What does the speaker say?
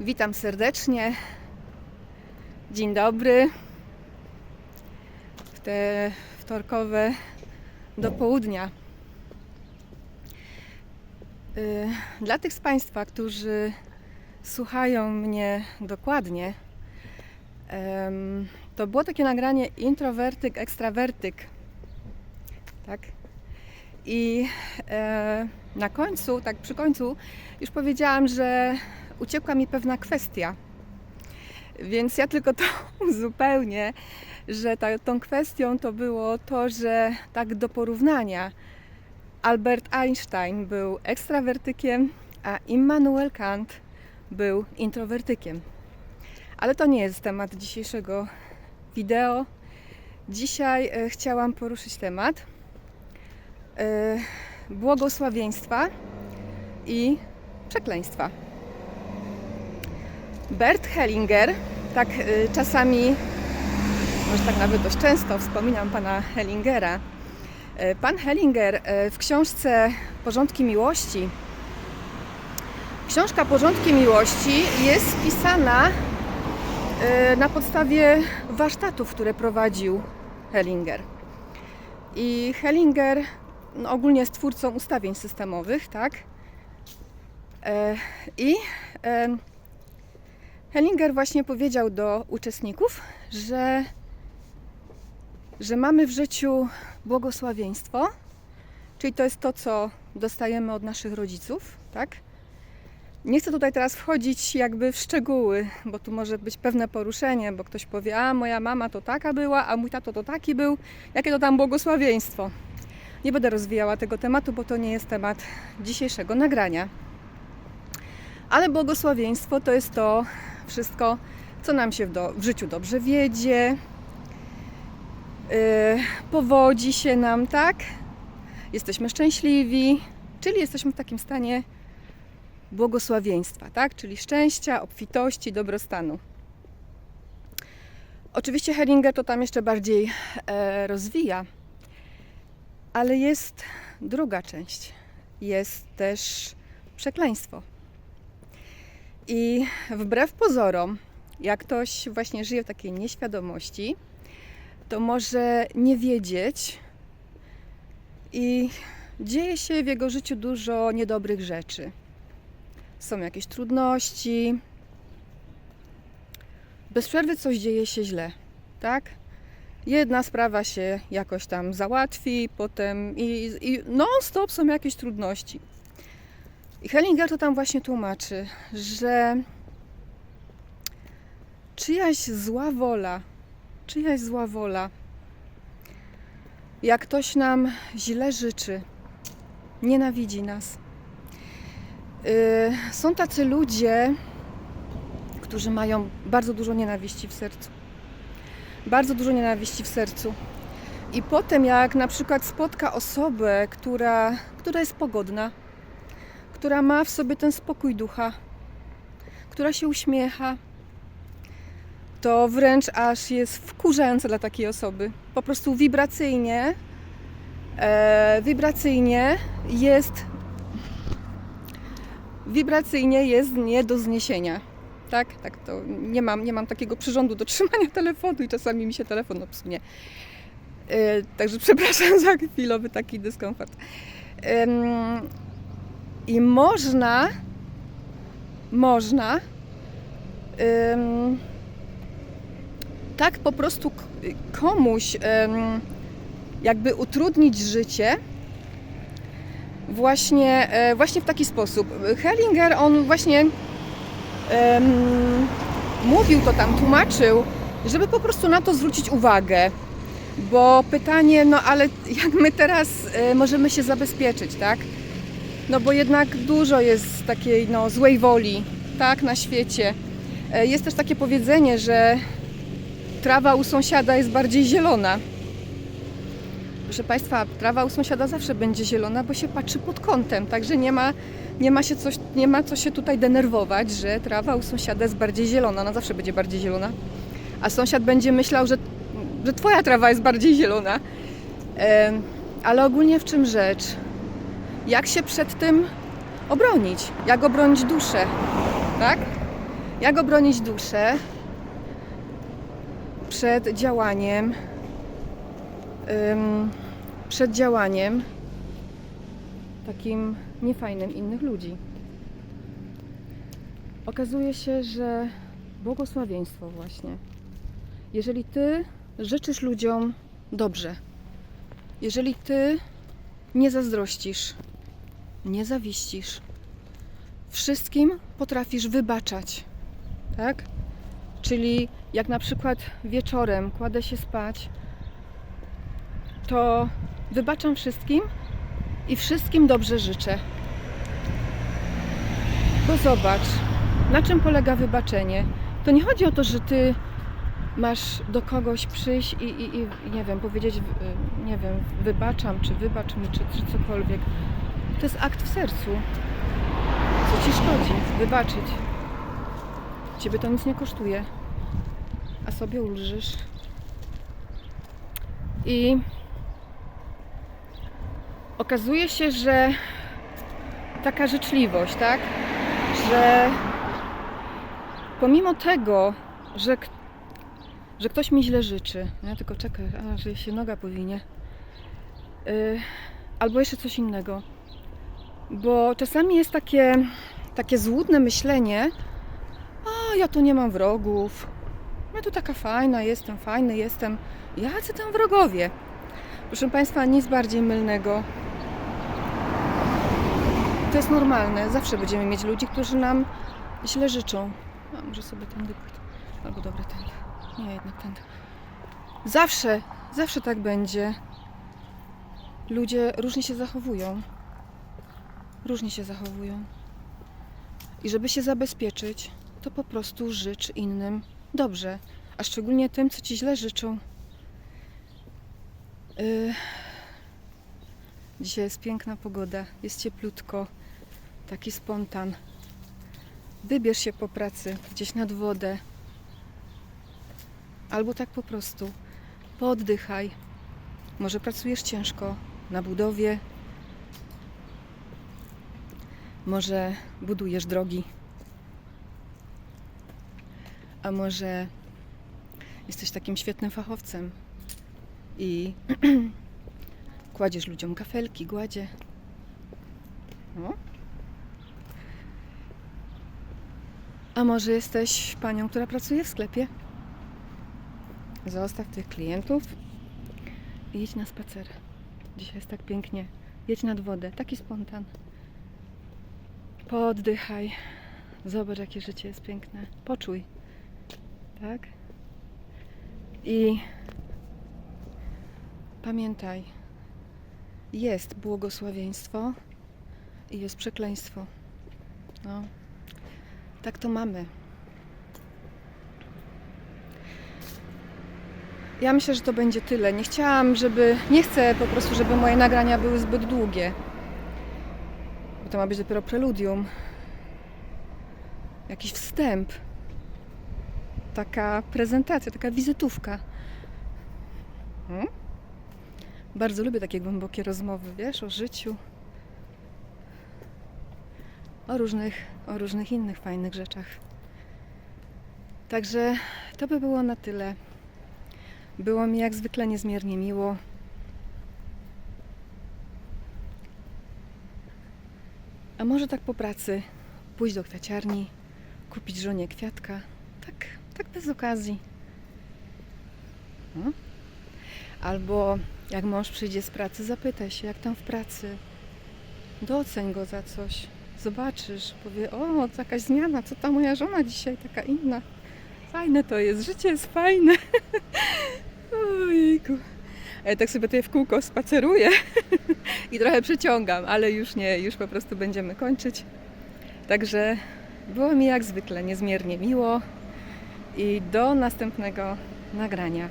Witam serdecznie. Dzień dobry. W te wtorkowe do południa. Y, Dla tych z Państwa, którzy słuchają mnie dokładnie, to było takie nagranie introwertyk, ekstrawertyk. Tak? I e, na końcu, tak przy końcu, już powiedziałam, że uciekła mi pewna kwestia. Więc ja tylko to uzupełnię, że ta, tą kwestią to było to, że tak do porównania Albert Einstein był ekstrawertykiem, a Immanuel Kant był introwertykiem. Ale to nie jest temat dzisiejszego wideo. Dzisiaj e, chciałam poruszyć temat e, błogosławieństwa i przekleństwa. Bert Hellinger, tak y, czasami, może tak nawet dość często wspominam pana Hellingera. Y, Pan Hellinger y, w książce Porządki Miłości, książka Porządki Miłości jest spisana y, na podstawie warsztatów, które prowadził Hellinger. I Hellinger no, ogólnie jest twórcą ustawień systemowych, tak? I Hellinger właśnie powiedział do uczestników, że, że mamy w życiu błogosławieństwo, czyli to jest to, co dostajemy od naszych rodziców, tak? Nie chcę tutaj teraz wchodzić jakby w szczegóły, bo tu może być pewne poruszenie, bo ktoś powie, a moja mama to taka była, a mój tato to taki był, jakie to tam błogosławieństwo. Nie będę rozwijała tego tematu, bo to nie jest temat dzisiejszego nagrania. Ale błogosławieństwo to jest to wszystko, co nam się w, do, w życiu dobrze wiedzie, yy, powodzi się nam, tak? Jesteśmy szczęśliwi, czyli jesteśmy w takim stanie błogosławieństwa, tak? Czyli szczęścia, obfitości, dobrostanu. Oczywiście Heringer to tam jeszcze bardziej e, rozwija, ale jest druga część. Jest też przekleństwo. I wbrew pozorom, jak ktoś właśnie żyje w takiej nieświadomości, to może nie wiedzieć i dzieje się w jego życiu dużo niedobrych rzeczy. Są jakieś trudności. Bez przerwy coś dzieje się źle, tak? Jedna sprawa się jakoś tam załatwi, potem i, i non-stop są jakieś trudności. I Hellinger to tam właśnie tłumaczy, że czyjaś zła wola, czyjaś zła wola, jak ktoś nam źle życzy, nienawidzi nas. Yy, są tacy ludzie, którzy mają bardzo dużo nienawiści w sercu. Bardzo dużo nienawiści w sercu. I potem, jak na przykład spotka osobę, która, która jest pogodna, która ma w sobie ten spokój ducha, która się uśmiecha, to wręcz aż jest wkurzające dla takiej osoby. Po prostu wibracyjnie, e, wibracyjnie jest wibracyjnie jest nie do zniesienia. Tak, tak, to nie mam, nie mam takiego przyrządu do trzymania telefonu i czasami mi się telefon obsunie. E, także przepraszam za chwilowy taki dyskomfort. Em, i można, można ym, tak po prostu komuś ym, jakby utrudnić życie właśnie, e, właśnie w taki sposób. Hellinger, on właśnie mówił to tam, tłumaczył, żeby po prostu na to zwrócić uwagę. Bo pytanie, no ale jak my teraz e, możemy się zabezpieczyć, tak? No bo jednak dużo jest takiej no, złej woli, tak, na świecie. E, Jest też takie powiedzenie, że trawa u sąsiada jest bardziej zielona. Proszę Państwa, trawa u sąsiada zawsze będzie zielona, bo się patrzy pod kątem, także nie ma, nie ma, się coś, nie ma co się tutaj denerwować, że trawa u sąsiada jest bardziej zielona, ona zawsze będzie bardziej zielona. A sąsiad będzie myślał, że, że Twoja trawa jest bardziej zielona. Em, Ale ogólnie w czym rzecz? Jak się przed tym obronić, jak obronić duszę, tak? Jak obronić duszę przed działaniem ym, przed działaniem takim niefajnym innych ludzi. Okazuje się, że błogosławieństwo właśnie. Jeżeli ty życzysz ludziom dobrze, jeżeli ty nie zazdrościsz, nie zawiścisz, wszystkim potrafisz wybaczać, tak? Czyli jak na przykład wieczorem kładę się spać, to wybaczam wszystkim i wszystkim dobrze życzę. Bo zobacz, na czym polega wybaczenie. To nie chodzi o to, że ty masz do kogoś przyjść i, i, i nie wiem, powiedzieć, y, nie wiem, wybaczam, czy wybacz mi, czy, czy cokolwiek. To jest akt w sercu. Co ci szkodzi? Wybaczyć. Ciebie to nic nie kosztuje, a sobie ulżysz. I okazuje się, że taka życzliwość, tak? Że pomimo tego, że, że ktoś mi źle życzy, ja tylko czekaj, a, że się noga powinie, yy, albo jeszcze coś innego, bo czasami jest takie, takie złudne myślenie, a ja tu nie mam wrogów, ja tu taka fajna jestem, fajny jestem, jacy tam wrogowie? Proszę Państwa, nic bardziej mylnego. To jest normalne. Zawsze będziemy mieć ludzi, którzy nam źle życzą. A może sobie tędy pójdę. Albo dobra, tędy. Nie, jednak tędy. Zawsze, zawsze tak będzie. Ludzie różnie się zachowują. Różnie się zachowują. I żeby się zabezpieczyć, to po prostu życz innym dobrze. A szczególnie tym, co ci źle życzą. Yy, Dzisiaj jest piękna pogoda, jest cieplutko, taki spontan. Wybierz się po pracy gdzieś nad wodę, albo tak po prostu. Pooddychaj. Może pracujesz ciężko na budowie, może budujesz drogi, a może jesteś takim świetnym fachowcem i kładziesz ludziom kafelki, gładzie. No. A może jesteś panią, która pracuje w sklepie? Zostaw tych klientów i idź na spacer. Dzisiaj jest tak pięknie. Jedź nad wodę, taki spontan. Poddychaj. Zobacz, jakie życie jest piękne. Poczuj. Tak? I pamiętaj, jest błogosławieństwo i jest przekleństwo. No. Tak to mamy. Ja myślę, że to będzie tyle. Nie chciałam, żeby. Nie chcę po prostu, żeby moje nagrania były zbyt długie. Bo to ma być dopiero preludium. Jakiś wstęp. Taka prezentacja, taka wizytówka. Hmm? Bardzo lubię takie głębokie rozmowy, wiesz, o życiu. O różnych, o różnych innych fajnych rzeczach. Także to by było na tyle. Było mi jak zwykle niezmiernie miło. A może tak po pracy pójść do kwiaciarni, kupić żonie kwiatka. Tak, tak bez okazji. No. Albo jak mąż przyjdzie z pracy, zapytaj się, jak tam w pracy. Doceń go za coś. Zobaczysz, powie, o, jakaś zmiana, co ta moja żona dzisiaj taka inna. Fajne to jest, życie jest fajne. Ojejku. Tak sobie tutaj w kółko spaceruję i trochę przeciągam, ale już nie, już po prostu będziemy kończyć. Także było mi jak zwykle niezmiernie miło i do następnego nagrania.